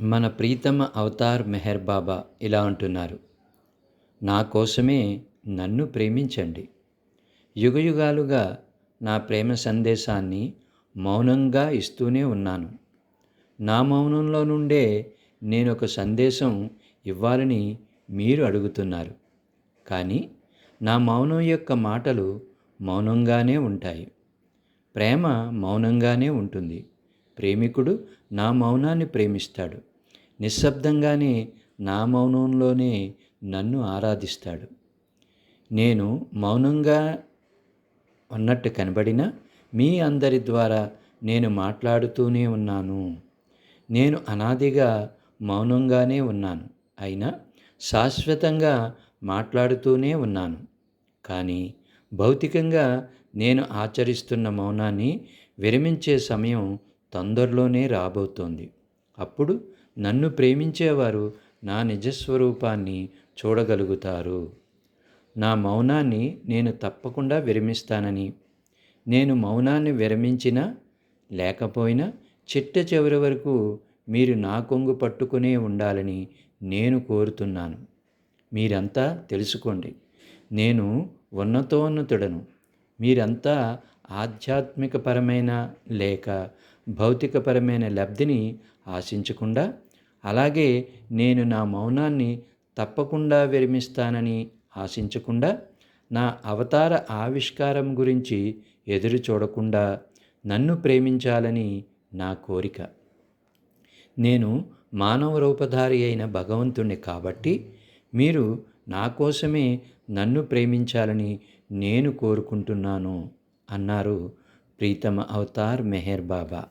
మన ప్రీతమ అవతార్ మెహర్ బాబా ఇలా అంటున్నారు నా కోసమే నన్ను ప్రేమించండి. యుగయుగాలుగా నా ప్రేమ సందేశాన్ని మౌనంగా ఇస్తూనే ఉన్నాను. నా మౌనంలో నుండే నేను ఒక సందేశం ఇవ్వాలని మీరు అడుగుతున్నారు. కానీ నా మౌనం యొక్క మాటలు మౌనంగానే ఉంటాయి. ప్రేమ మౌనంగానే ఉంటుంది. ప్రేమికుడు నా మౌనాన్ని ప్రేమిస్తాడు. నిశ్శబ్దంగానే నా మౌనంలోనే నన్ను ఆరాధిస్తాడు. నేను మౌనంగా ఉన్నట్టు కనబడినా మీ అందరి ద్వారా నేను మాట్లాడుతూనే ఉన్నాను. నేను అనాదిగా మౌనంగానే ఉన్నాను. అయినా శాశ్వతంగా మాట్లాడుతూనే ఉన్నాను. కానీ భౌతికంగా నేను ఆచరిస్తున్న మౌనాన్ని విరమించే సమయం తొందరలోనే రాబోతోంది. అప్పుడు నన్ను ప్రేమించేవారు నా నిజస్వరూపాన్ని చూడగలుగుతారు. నా మౌనాన్ని నేను తప్పకుండా విరమిస్తానని. నేను మౌనాన్ని విరమించినా లేకపోయినా చిట్ట చివరి వరకు మీరు నా కొంగు పట్టుకునే ఉండాలని నేను కోరుతున్నాను. మీరంతా తెలుసుకోండి. నేను ఉన్నతోన్నతుడను. మీరంతా ఆధ్యాత్మికపరమైన లేక భౌతికపరమైన లబ్ధిని ఆశించకుండా అలాగే నేను నా మౌనాన్ని తప్పకుండా విరమిస్తానని ఆశించకుండా నా అవతార ఆవిష్కారం గురించి ఎదురు చూడకుండా నన్ను ప్రేమించాలని నా కోరిక. నేను మానవ రూపధారి అయిన భగవంతుణ్ణి కాబట్టి మీరు నా కోసమే నన్ను ప్రేమించాలని నేను కోరుకుంటున్నాను అన్నారు ప్రీతమ అవతార్ మెహర్ బాబా.